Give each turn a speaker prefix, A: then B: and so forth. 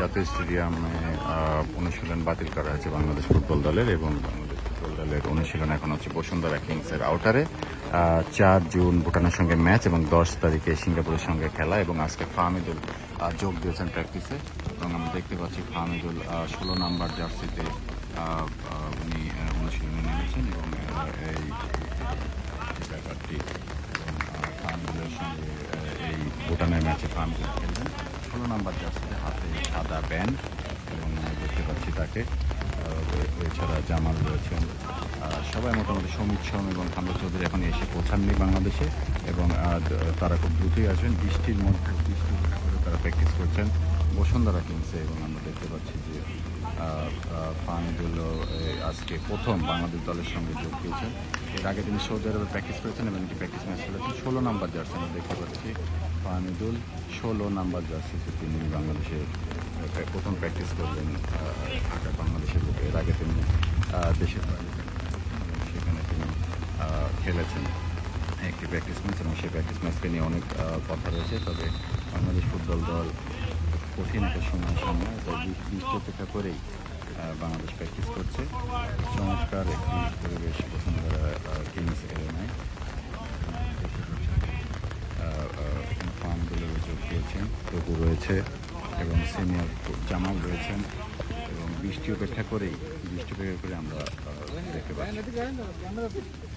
A: জাতীয় স্টেডিয়ামে অনুশীলন বাতিল করা হয়েছে বাংলাদেশ ফুটবল দলের এবং বাংলাদেশ ফুটবল দলের অনুশীলন এখন হচ্ছে বসুন্ধরা কিংসের আউটারে। চার জুন ভুটানের সঙ্গে ম্যাচ এবং দশ তারিখে সিঙ্গাপুরের সঙ্গে খেলা এবং আজকে ফাহমিদুল যোগ দিয়েছেন প্র্যাকটিসে। এবং আমরা দেখতে পাচ্ছি ফাহমিদুল ষোলো নাম্বার জার্সিতে উনি অনুশীলনে নেমেছেন এবং এই ব্যাপারটি ফাহমিদুলের সঙ্গে এই ভুটানের ম্যাচে ফাহমিদুল খেলবেন। ষোলো নাম্বার জার্সিতে হাতে সাদা ব্যান্ড এবং দেখতে পাচ্ছি তাকে। এছাড়া জামাল রয়েছেন। সবাই মোটামুটি সমিত সোম এবং হামদ চৌধুরী এখন এসে পৌঁছাননি বাংলাদেশে এবং তারা খুব দ্রুতই আসবেন। বৃষ্টির মধ্যে, বৃষ্টি করে তারা প্র্যাকটিস করছেন বসুন্ধরা কিংসে এবং আমরা দেখতে পাচ্ছি যে ফাহমিদুল আজকে প্রথম বাংলাদেশ দলের সঙ্গে যোগ দিয়েছেন। এর আগে তিনি সৌদি আরবে প্র্যাকটিস করেছেন এবং একটি প্র্যাকটিস ম্যাচ খেলেছেন ষোলো নাম্বার জার্সি আমরা দেখতে পাচ্ছি। ফাহমিদুল ষোলো নাম্বার জার্সিতে তিনি বাংলাদেশের প্রথম প্র্যাকটিস করলেন ঢাকা বাংলাদেশের বুকে। এর আগে তিনি দেশের বাইরে সেখানে তিনি খেলেছেন। একটি প্র্যাকটিস ম্যাচ এবং সেই প্র্যাকটিস ম্যাচকে নিয়ে অনেক কথা রয়েছে। তবে বাংলাদেশ ফুটবল দল কঠিন একটা সময় সামনে তাই বৃষ্টি অপেক্ষা করেই বাংলাদেশ প্র্যাকটিস করছে। চমৎকার একটি পরিবেশ বসুন্ধরা কিংস এরিনায় ফার্মগুলো যোগ দিয়েছেন তবু রয়েছে এবং সিনিয়র জামাল রয়েছেন এবং বৃষ্টি অপেক্ষা করেই বৃষ্টি অপেক্ষা করে আমরা দেখতে পাচ্ছি